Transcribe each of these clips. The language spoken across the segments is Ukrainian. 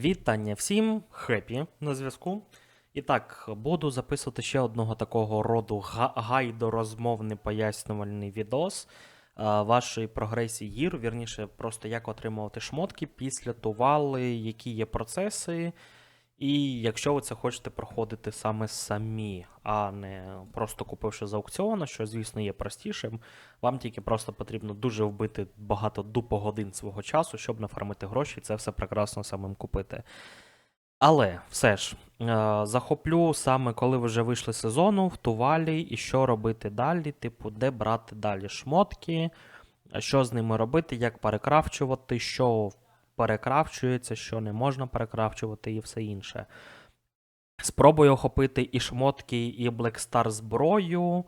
Вітання всім, хепі на зв'язку. І так, буду записувати ще одного такого роду га- гайдорозмовний пояснювальний відос вашої прогресії гір, вірніше, просто як отримувати шмотки після тували, які є процеси. І якщо ви це хочете проходити саме самі, а не просто купивши з аукціону, що, звісно, є простішим, вам тільки просто потрібно дуже вбити багато дупогодин свого часу, щоб нафармити гроші і це все прекрасно самим купити. Але все ж, е, захоплю саме коли ви вже вийшли з сезону в тувалі, і що робити далі, типу, де брати далі шмотки, що з ними робити, як перекрафчувати, що перекрафчується, що не можна перекрафчувати і все інше. Спробую охопити і шмотки, і Black Star зброю,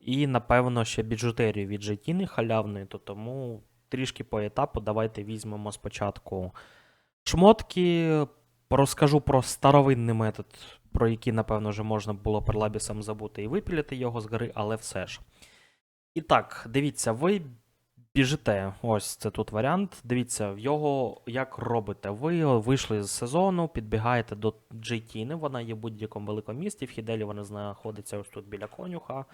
і, напевно, ще біджутерію від житіни халявної, то тому трішки по етапу давайте візьмемо спочатку шмотки. Розкажу про старовинний метод, про який, напевно, вже можна було прилабісом забути і випілити його з гори, але все ж. І так, дивіться, ви біжите. Ось це тут варіант. Дивіться, його як робите. Ви вийшли з сезону, підбігаєте до Джейтіни, вона є в будь-якому великому місті. В Хіделі вона знаходиться ось тут біля конюха.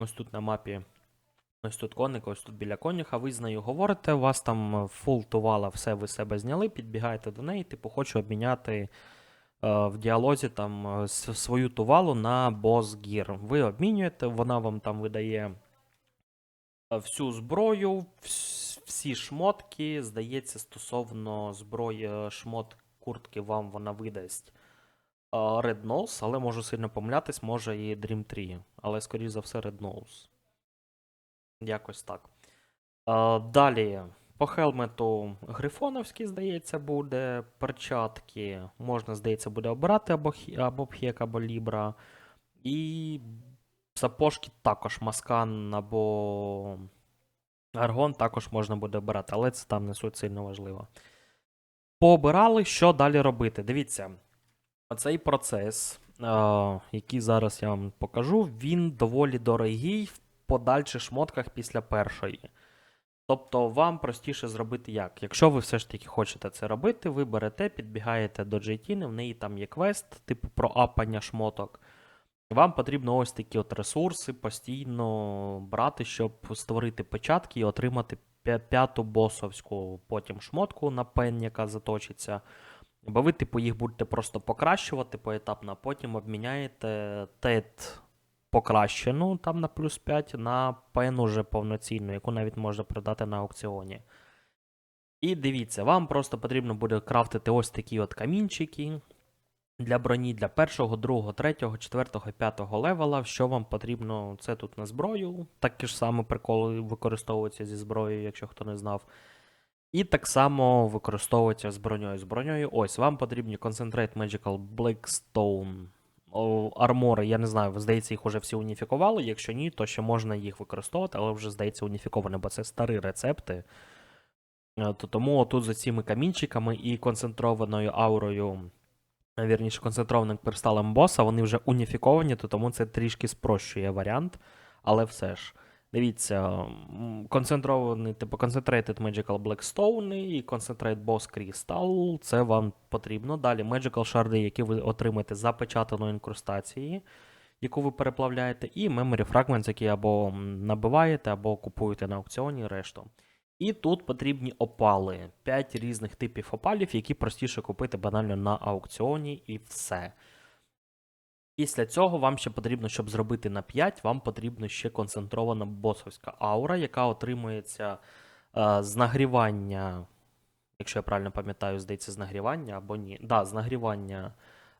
Ось тут на мапі. Ось тут коник, ось тут біля конюха. Ви з нею говорите, у вас там фул тувала, все ви себе зняли, підбігаєте до неї, типу, хочу обміняти е, в діалозі там е, свою тувалу на бос гір. Ви обмінюєте, вона вам там видає всю зброю, всі шмотки. Здається, стосовно зброї е, шмот куртки вам вона видасть. е, Red Nose, але можу сильно помилятись, може і Dream 3, але скоріш за все Red Nose. Якось так. Далі, по хелмету Грифоновський, здається, буде. Перчатки можна, здається, буде обирати або, або Пхек, або Лібра. І сапожки також Маскан або Аргон також можна буде обирати, але це там не суть сильно важливо. Пообирали, що далі робити. Дивіться, оцей процес, е, який зараз я вам покажу, він доволі дорогий в подальших шмотках після першої. Тобто вам простіше зробити як? Якщо ви все ж таки хочете це робити, ви берете, підбігаєте до Джейтіни, в неї там є квест, типу про апання шмоток. Вам потрібно ось такі от ресурси постійно брати, щоб створити печатки і отримати п'яту босовську потім шмотку на пен, яка заточиться. Бо ви, типу, їх будете просто покращувати поетапно, а потім обміняєте тет покращену там на плюс 5 на пен уже повноцінну, яку навіть можна продати на аукціоні. І дивіться, вам просто потрібно буде крафтити ось такі от камінчики для броні для першого, другого, третього, четвертого, п'ятого левела. Що вам потрібно? Це тут на зброю. Такі ж саме приколи використовуються зі зброєю, якщо хто не знав. І так само використовується з броньою. З броньою, ось вам потрібні Concentrate Magical Blackstone. Армори, я не знаю, здається, їх вже всі уніфікували. Якщо ні, то ще можна їх використовувати, але вже здається уніфіковане, бо це старі рецепти. Е, То тому тут за цими камінчиками і концентрованою аурою, вірніше, концентрованим кристалом боса, вони вже уніфіковані, то тому це трішки спрощує варіант, але все ж. Дивіться, концентрований, типу Concentrated Magical Blackstone і Concentrate Boss Crystal, це вам потрібно. Далі Magical шарди, які ви отримаєте запечатаної інкрустації, яку ви переплавляєте, і Memory Fragments, які або набиваєте, або купуєте на аукціоні решту. І тут потрібні опали. 5 різних типів опалів, які простіше купити банально на аукціоні, і все. Після цього вам ще потрібно, щоб зробити на 5, вам потрібна ще концентрована босовська аура, яка отримується е, з нагрівання, якщо я правильно пам'ятаю, здається, з нагрівання або ні. Да, з нагрівання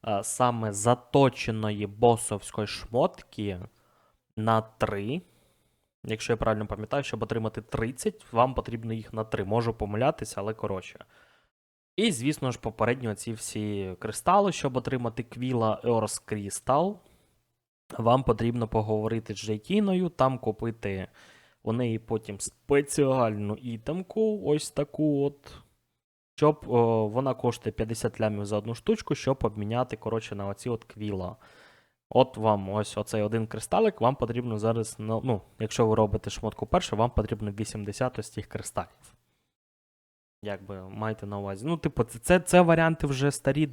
е, саме заточеної босовської шмотки на 3. Якщо я правильно пам'ятаю, щоб отримати 30, вам потрібно їх на 3. Можу помилятися, але коротше. І, звісно ж, попередньо ці всі кристали, щоб отримати Квіла Earth Crystal, вам потрібно поговорити з Джейтіною, там купити у неї потім спеціальну ітемку, ось таку от. Щоб о, вона коштує 50 лямів за одну штучку, щоб обміняти, коротше, на оці от квіла. От вам ось оцей один кристалик, вам потрібно зараз, ну, якщо ви робите шмотку перше, вам потрібно 80 ось цих кристалів. Якби майте на увазі. Ну, типу, це, це варіанти вже старі,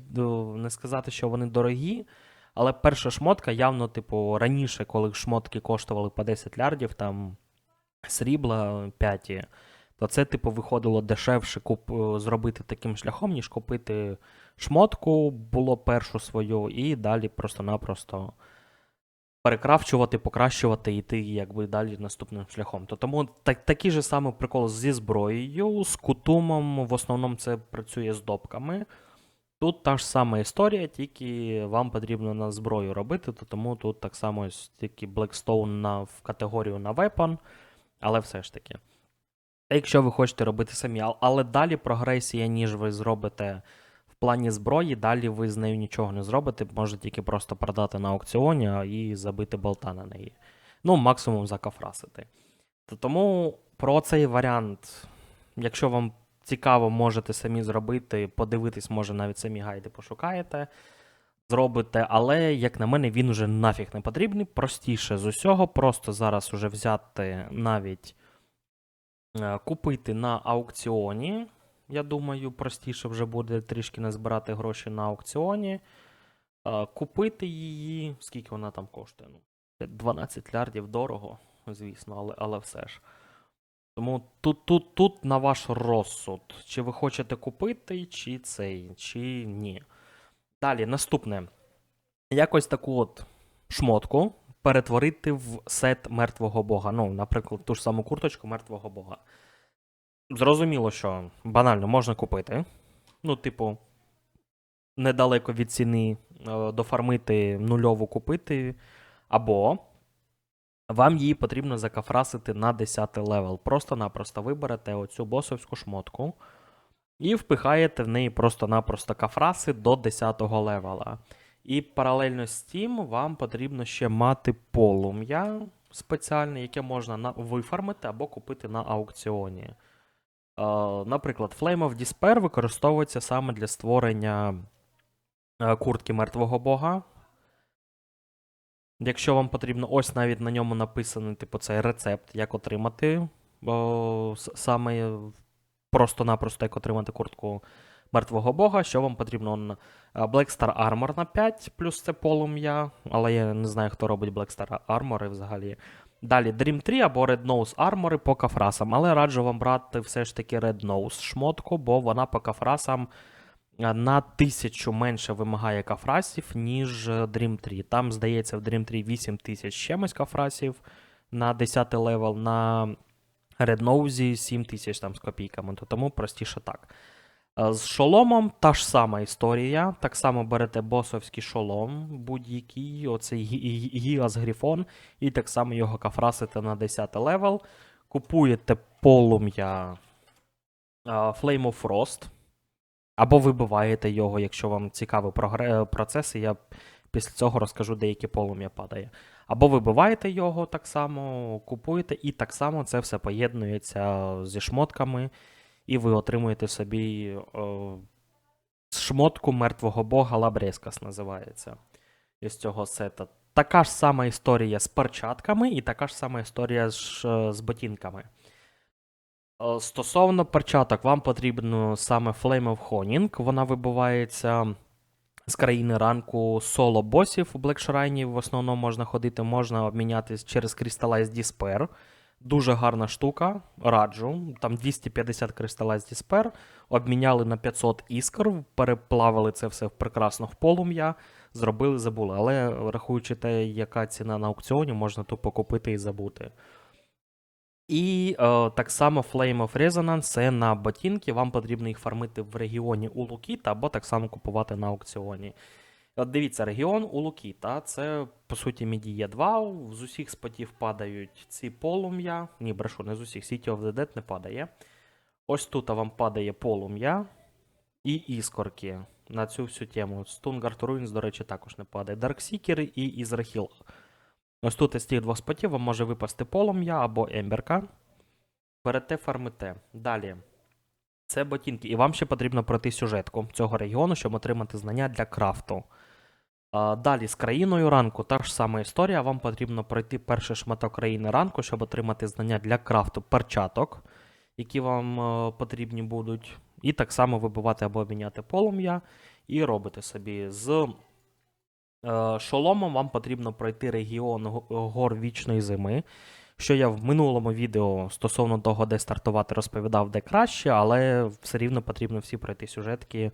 не сказати, що вони дорогі. Але перша шмотка явно, типу, раніше, коли шмотки коштували по 10 лярдів, там срібла 5, то це, типу, виходило дешевше куп... зробити таким шляхом, ніж купити шмотку, було першу свою, і далі просто-напросто перекрафчувати, покращувати і йти якби далі наступним шляхом. То тому так, такий же самий прикол зі зброєю, з кутумом, в основному це працює з допками. Тут та ж сама історія, тільки вам потрібно на зброю робити, то тому тут так само тільки Blackstone на, в категорію на weapon, але все ж таки. Якщо ви хочете робити самі, але далі прогресія, ніж ви зробите в плані зброї, далі ви з нею нічого не зробите, можете тільки просто продати на аукціоні і забити болта на неї. Ну, максимум закафрасити. То тому про цей варіант, якщо вам цікаво, можете самі зробити, подивитись, може навіть самі гайди пошукаєте, зробите, але, як на мене, він уже нафіг не потрібний. Простіше з усього, просто зараз уже взяти навіть купити на аукціоні. Я думаю, простіше вже буде трішки не збирати гроші на аукціоні. Е, Купити її, скільки вона там коштує? Ну, 12 лярдів дорого, звісно, але, але все ж. Тому тут, тут, тут на ваш розсуд. Чи ви хочете купити, чи цей, чи ні. Далі, наступне. Якось таку от шмотку перетворити в сет мертвого бога. Ну, наприклад, ту ж саму курточку мертвого бога. Зрозуміло, що банально можна купити. Ну, типу, недалеко від ціни е, дофармити нульову купити. Або вам її потрібно закафрасити на 10 левел. Просто-напросто виберете оцю босовську шмотку і впихаєте в неї просто-напросто кафраси до 10 левела. І паралельно з тим вам потрібно ще мати полум'я спеціальне, яке можна на- вифармити або купити на аукціоні. Е, наприклад, Flame of Despair використовується саме для створення е, куртки мертвого бога. Якщо вам потрібно, ось навіть на ньому написаний, типу, цей рецепт, як отримати о, саме просто-напросто як отримати куртку мертвого бога. Що вам потрібно? Е, Black Star Armor на 5, плюс це полум'я, але я не знаю, хто робить Black Star Armor взагалі. Далі Dream 3 або Red Nose армори по кафрасам, але раджу вам брати все ж таки Red Nose шмотку, бо вона по кафрасам е, на тисячу менше вимагає кафрасів, ніж е, Dream 3. Там, здається, в Dream 3 8 тисяч чимось кафрасів на 10 левел, на Red Nose 7 тисяч там з копійками, то тому простіше так. Е, З шоломом та ж сама історія. Так само берете босовський шолом, будь-який, оцей гі- гі- Гіас Грифон, і так само його кафрасите на 10 левел. Купуєте полум'я е, Flame of Frost, або вибиваєте його, якщо вам цікавий прогре- процес, я після цього розкажу, де яке полум'я падає. Або вибиваєте його так само, купуєте, і так само це все поєднується зі шмотками, і ви отримуєте собі о, шмотку мертвого бога Лабрескас називається із цього сета. Така ж сама історія з перчатками, і така ж сама історія з, з ботинками. Е, Стосовно перчаток, вам потрібно саме Flame of Honing. Вона вибивається з країни ранку соло босів у Black Shrine. В основному можна ходити, можна обмінятись через Crystallized Despair. Дуже гарна штука, раджу. Там 250 Crystallized Despair. Обміняли на 500 іскр, переплавили це все в полум'я, зробили, забули. Але рахуючи те, яка ціна на аукціоні, можна тупо купити і забути. І е, так само Flame of Resonance це на ботинки. Вам потрібно їх фармити в регіоні у Лукіта, або так само купувати на аукціоні. От дивіться, регіон у Лукіта це по суті Медіє 2. З усіх спотів падають ці полум'я. Ні, брешу, не з усіх. City of the Dead не падає. Ось тут вам падає полум'я і іскорки на цю всю тему. Стунгард Руїнс, до речі, також не падає. Дарксікери і Ізрахіл. Ось тут із тих двох спотів вам може випасти полум'я або емберка. Берете, фармите. Далі. Це ботинки. І вам ще потрібно пройти сюжетку цього регіону, щоб отримати знання для крафту. Далі з країною ранку та ж сама історія. Вам потрібно пройти перший шматок країни ранку, щоб отримати знання для крафту перчаток, які вам е, потрібні будуть. І так само вибивати або міняти полум'я, і робите собі з е, шоломом вам потрібно пройти регіон гор вічної зими. Що я в минулому відео стосовно того, де стартувати, розповідав, де краще, але все рівно потрібно всі пройти сюжетки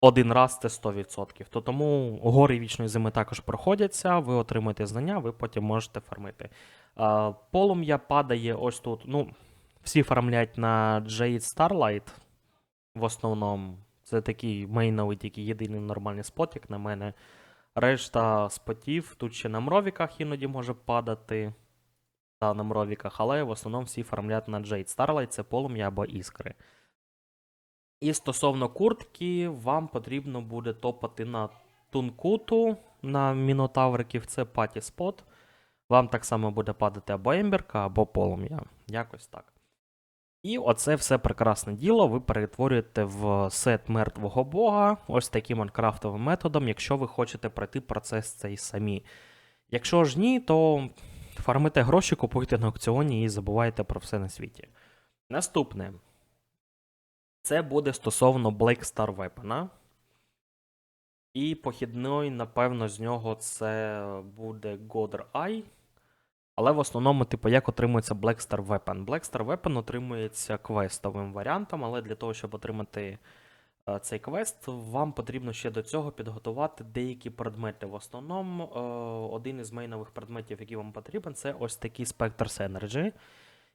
один раз це 100%. То тому гори вічної зими також проходяться, ви отримуєте знання, ви потім можете фармити. Полум'я падає ось тут. Ну, всі фармлять на Jade Starlight. В основному. Це такий мейновий, тільки єдиний нормальний спот, як на мене. Решта спотів тут ще на мровіках іноді може падати. Та на мровіках, але в основному всі фармлять на Jade Starlight, це полум'я або іскри. І стосовно куртки, вам потрібно буде топати на тункуту на мінотавриків, це паті спот. Вам так само буде падати або ембірка, або полум'я. Якось так. І оце все прекрасне діло ви перетворюєте в сет мертвого бога ось таким майнкрафтовим методом, якщо ви хочете пройти процес цей самі. Якщо ж ні, то фармите гроші, купуйте на аукціоні і забувайте про все на світі. Наступне. Це буде стосовно Black Star Weapon. І похідний, напевно, з нього це буде Godr Eye. Але в основному, типу, як отримується Black Star Weapon? Black Star Weapon отримується квестовим варіантом, але для того, щоб отримати е, цей квест, вам потрібно ще до цього підготувати деякі предмети. В основному, е, один із мейнових предметів, який вам потрібен, це ось такий Spectre's Energy,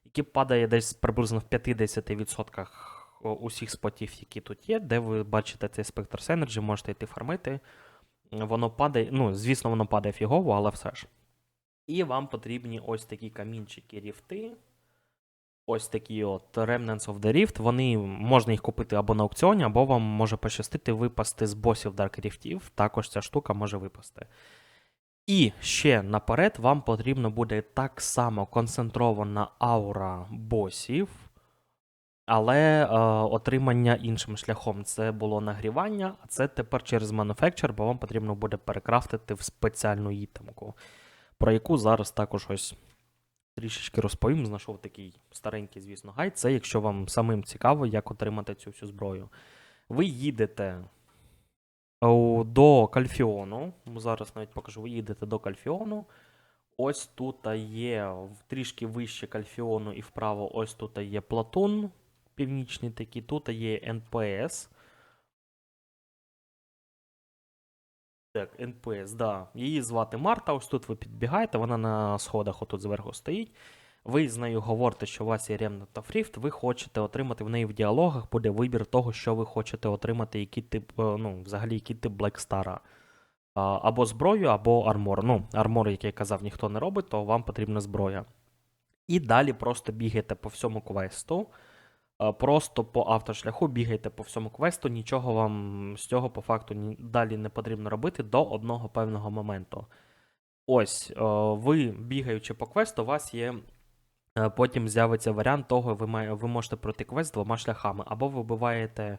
який падає десь приблизно в 50% о, усіх спотів, які тут є, де ви бачите цей Spectre's Energy, можете йти фармити. Воно падає, ну, звісно, воно падає фігово, але все ж. І вам потрібні ось такі камінчики ріфти. Ось такі от Remnants of the Rift. Вони можна їх купити або на аукціоні, або вам може пощастити випасти з босів Dark Ріфтів. Також ця штука може випасти. І ще наперед вам потрібно буде так само концентрована аура босів, але е, отримання іншим шляхом. Це було нагрівання, а це тепер через Manufacture, бо вам потрібно буде перекрафтити в спеціальну ітемку про яку зараз також ось трішечки розповім. Знайшов такий старенький, звісно, гайд. Це якщо вам самим цікаво, як отримати цю всю зброю. Ви їдете до Кальфіону. Зараз навіть покажу, ви їдете до Кальфіону. Ось тут є трішки вище Кальфіону і вправо, ось тут є Платун, північний такий, тут є НПС. Так, НПС, да. Її звати Марта. Ось тут ви підбігаєте, вона на сходах отут зверху стоїть. Ви з нею говорите, що у вас є Remnant of Rift, ви хочете отримати в неї в діалогах, буде вибір того, що ви хочете отримати, який тип, е, ну, взагалі, який тип Black Star. А, Або зброю, або армор. Ну, армор, як я казав, ніхто не робить, то вам потрібна зброя. І далі просто бігаєте по всьому квесту. Е, Просто по автошляху бігайте по всьому квесту, нічого вам з цього по факту далі не потрібно робити до одного певного моменту. Ось, е, ви бігаючи по квесту, у вас є. е, Потім з'явиться варіант того, ви, має, ви можете пройти квест двома шляхами. Або ви вбиваєте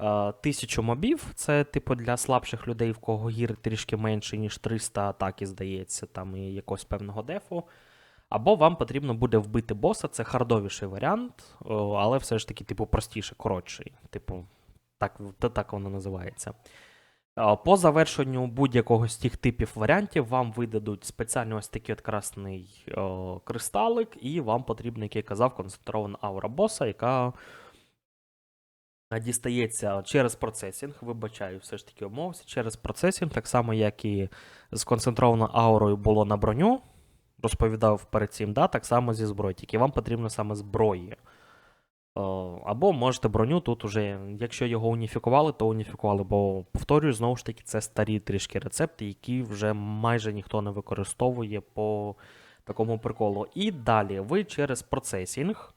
е, тисячу мобів, це типу для слабших людей, в кого гір трішки менше, ніж 300 атаки, здається, там і якогось певного дефу. Або вам потрібно буде вбити боса, це хардовіший варіант, але все ж таки, типу, простіше, коротший. Типу, так, та так воно називається. По завершенню будь-якого з тих типів варіантів вам видадуть спеціально ось такий от красний о, кристалик, і вам потрібна, як я казав, концентрована аура боса, яка дістається через процесінг. Вибачаю, все ж таки умовився, через процесінг, так само, як і з концентрованою аурою було на броню розповідав перед цим, да, так само зі зброї, тільки вам потрібно саме зброї. Е, Або можете броню тут уже, якщо його уніфікували, то уніфікували. Бо, повторюю, знову ж таки, це старі трішки рецепти, які вже майже ніхто не використовує по такому приколу. І далі ви через процесінг,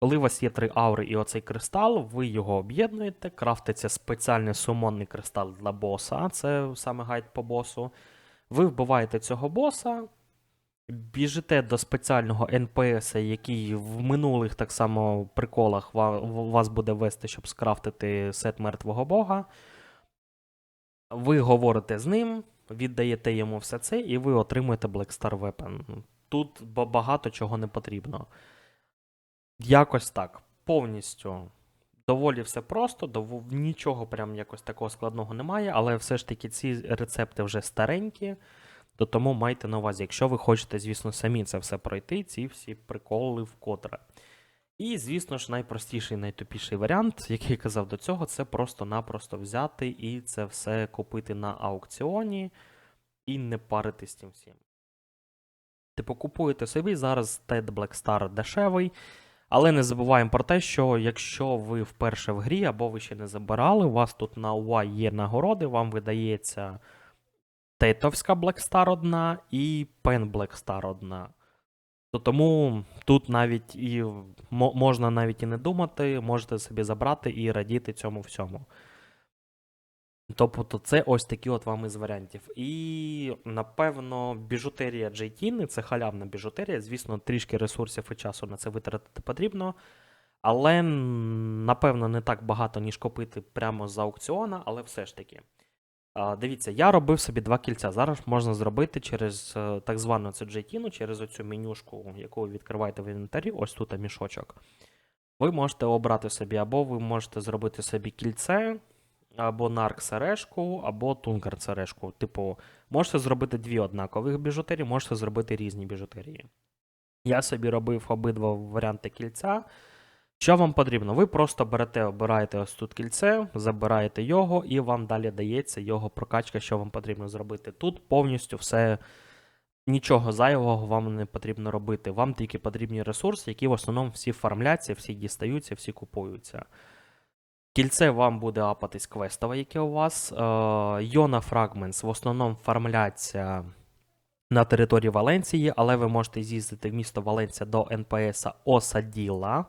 коли у вас є три аури і оцей кристал, ви його об'єднуєте, крафтиться спеціальний сумонний кристал для боса, це саме гайд по босу. Ви вбиваєте цього боса, біжите до спеціального НПС, який в минулих так само приколах вас буде вести, щоб скрафтити сет мертвого бога. Ви говорите з ним, віддаєте йому все це, і ви отримуєте Black Star Weapon. Тут багато чого не потрібно. Якось так. Повністю. Доволі все просто, дов... нічого прям якось такого складного немає, але все ж таки ці рецепти вже старенькі, то тому майте на увазі, якщо ви хочете, звісно, самі це все пройти, ці всі приколи вкотре. І, звісно ж, найпростіший, найтупіший варіант, який я казав до цього, це просто-напросто взяти і це все купити на аукціоні і не паритись тим всім. Типу, купуєте собі зараз TED Black Star дешевий, але не забуваємо про те, що якщо ви вперше в грі або ви ще не забирали, у вас тут на UI є нагороди, вам видається Тетовська Black одна і Pen Black одна. То тому тут навіть і мо- можна навіть і не думати, можете собі забрати і радіти цьому всьому. Тобто це ось такі от вам із варіантів. І, напевно, біжутерія JT, це халявна біжутерія. Звісно, трішки ресурсів і часу на це витратити потрібно. Але, напевно, не так багато, ніж купити прямо з аукціона, але все ж таки. Дивіться, я робив собі два кільця. Зараз можна зробити через е, так звану це через оцю менюшку, яку ви відкриваєте в інвентарі, ось тут мішочок. Ви можете обрати собі, або ви можете зробити собі кільце, або нарк сережку, або тункер сережку. Типу, можете зробити дві однакових біжутерії, можете зробити різні біжутерії. Я собі робив обидва варіанти кільця. Що вам потрібно? Ви просто берете, обираєте ось тут кільце, забираєте його, і вам далі дається його прокачка, що вам потрібно зробити. Тут повністю все, нічого зайвого вам не потрібно робити. Вам тільки потрібні ресурси, які в основному всі фармляться, всі дістаються, всі купуються. Кільце вам буде апатись квестове, яке у вас. Йона Fragments в основному фармляться на території Валенції, але ви можете з'їздити в місто Валенція до НПС Осаділа,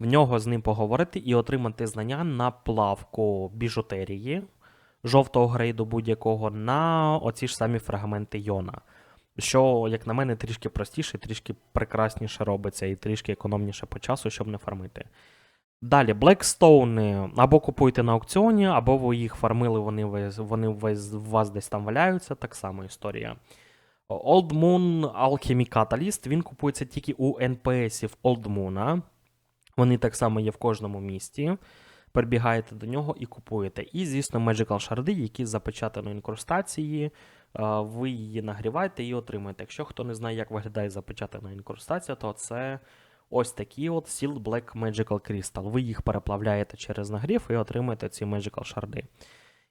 в нього з ним поговорити і отримати знання на плавку біжутерії жовтого грейду будь-якого на оці ж самі фрагменти Йона. Що, як на мене, трішки простіше, трішки прекрасніше робиться і трішки економніше по часу, щоб не фармити. Далі, Blackstone або купуйте на аукціоні, або ви їх фармили, вони, вони у вас десь там валяються, так само історія. Old Moon Alchemy Catalyst, він купується тільки у NPS-ів Old Moon. Вони так само є в кожному місті. Прибігаєте до нього і купуєте. І, звісно, Magical шарди, які запечатані інкрустації. Ви її нагріваєте і отримуєте. Якщо хто не знає, як виглядає запечатана інкрустація, то це ось такі от Sealed Black Magical Crystal. Ви їх переплавляєте через нагрів і отримуєте ці Magical шарди.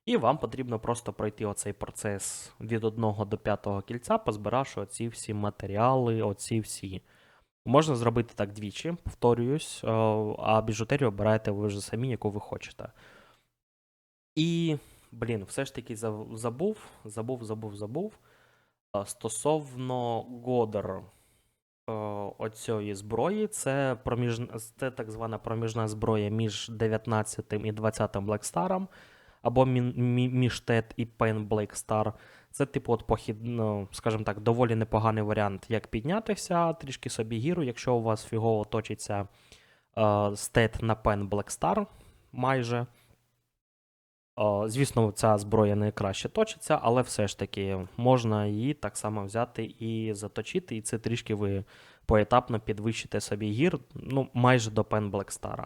І вам потрібно просто пройти оцей процес від 1 до 5 кільця, позбиравши оці всі матеріали, оці всі. Можна зробити так двічі, повторююсь, е, а біжутерію обираєте ви вже самі, яку ви хочете. І, блін, все ж таки забув, забув, забув, забув. Е, Стосовно Годер оцієї зброї, це, проміж... це так звана проміжна зброя між 19 і 20 Black Star, або мі- мі- між TED і Pen Black Star. Це, типу, от похід, ну, скажімо так, доволі непоганий варіант, як піднятися, трішки собі гіру, якщо у вас фігово точиться е, стет на Black Star майже. Е, звісно, ця зброя не краще точиться, але все ж таки можна її так само взяти і заточити, і це трішки ви поетапно підвищите собі гір, ну, майже до Pen Black Star.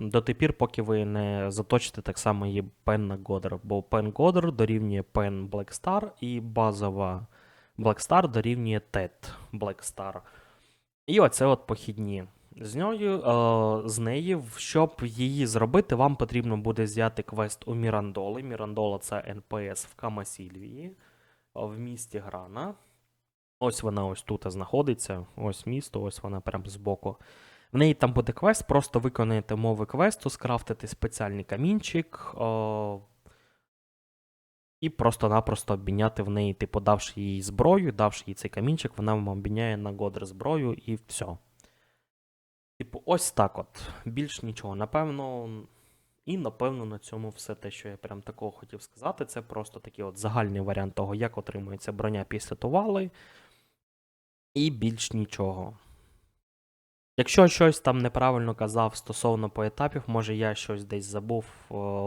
До тих пір, поки ви не заточите так само її Pen на Годер, бо Pen Годер дорівнює Pen Black Star і базова Black Star дорівнює TED Black Star. І оце от похідні. З нею, е, з неї, щоб її зробити, вам потрібно буде взяти квест у Мірандоли. Мірандола це НПС в Камасільвії, в місті Грана. Ось вона ось тут знаходиться. Ось місто, ось вона прямо збоку. В неї там буде квест, просто виконаєте мови квесту, скрафтите спеціальний камінчик. О, і просто-напросто обміняти в неї, типу, давши їй зброю, давши їй цей камінчик, вона вам обміняє на Годр зброю і все. Типу, ось так от. Більш нічого. Напевно. І напевно на цьому все те, що я прям такого хотів сказати. Це просто такий от загальний варіант того, як отримується броня після тували. І більш нічого. Якщо щось там неправильно казав стосовно поетапів, може я щось десь забув,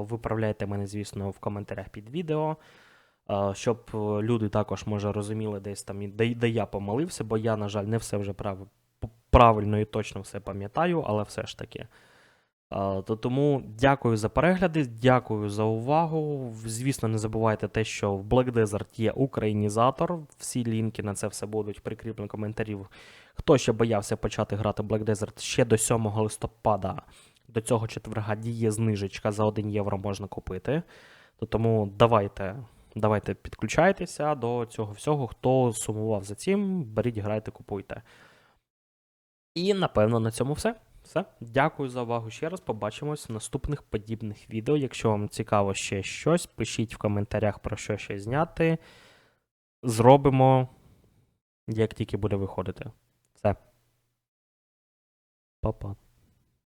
виправляйте мене, звісно, в коментарях під відео, е, щоб е, люди також, може, розуміли десь там, де, де я помилився, бо я, на жаль, не все вже прав... правильно і точно все пам'ятаю, але все ж таки. То тому дякую за перегляди, дякую за увагу. Звісно, не забувайте те, що в Black Desert є українізатор. Всі лінки на це все будуть прикріплені коментарів. Хто ще боявся почати грати Black Desert ще до 7 листопада, до цього четверга діє знижечка за 1 євро можна купити. То тому давайте, давайте підключайтеся до цього всього. Хто сумував за цим, беріть, грайте, купуйте. І напевно на цьому все. Все. Дякую за увагу ще раз. Побачимось в наступних подібних відео. Якщо вам цікаво ще щось, пишіть в коментарях про що ще зняти. Зробимо, як тільки буде виходити. Все. Па-па.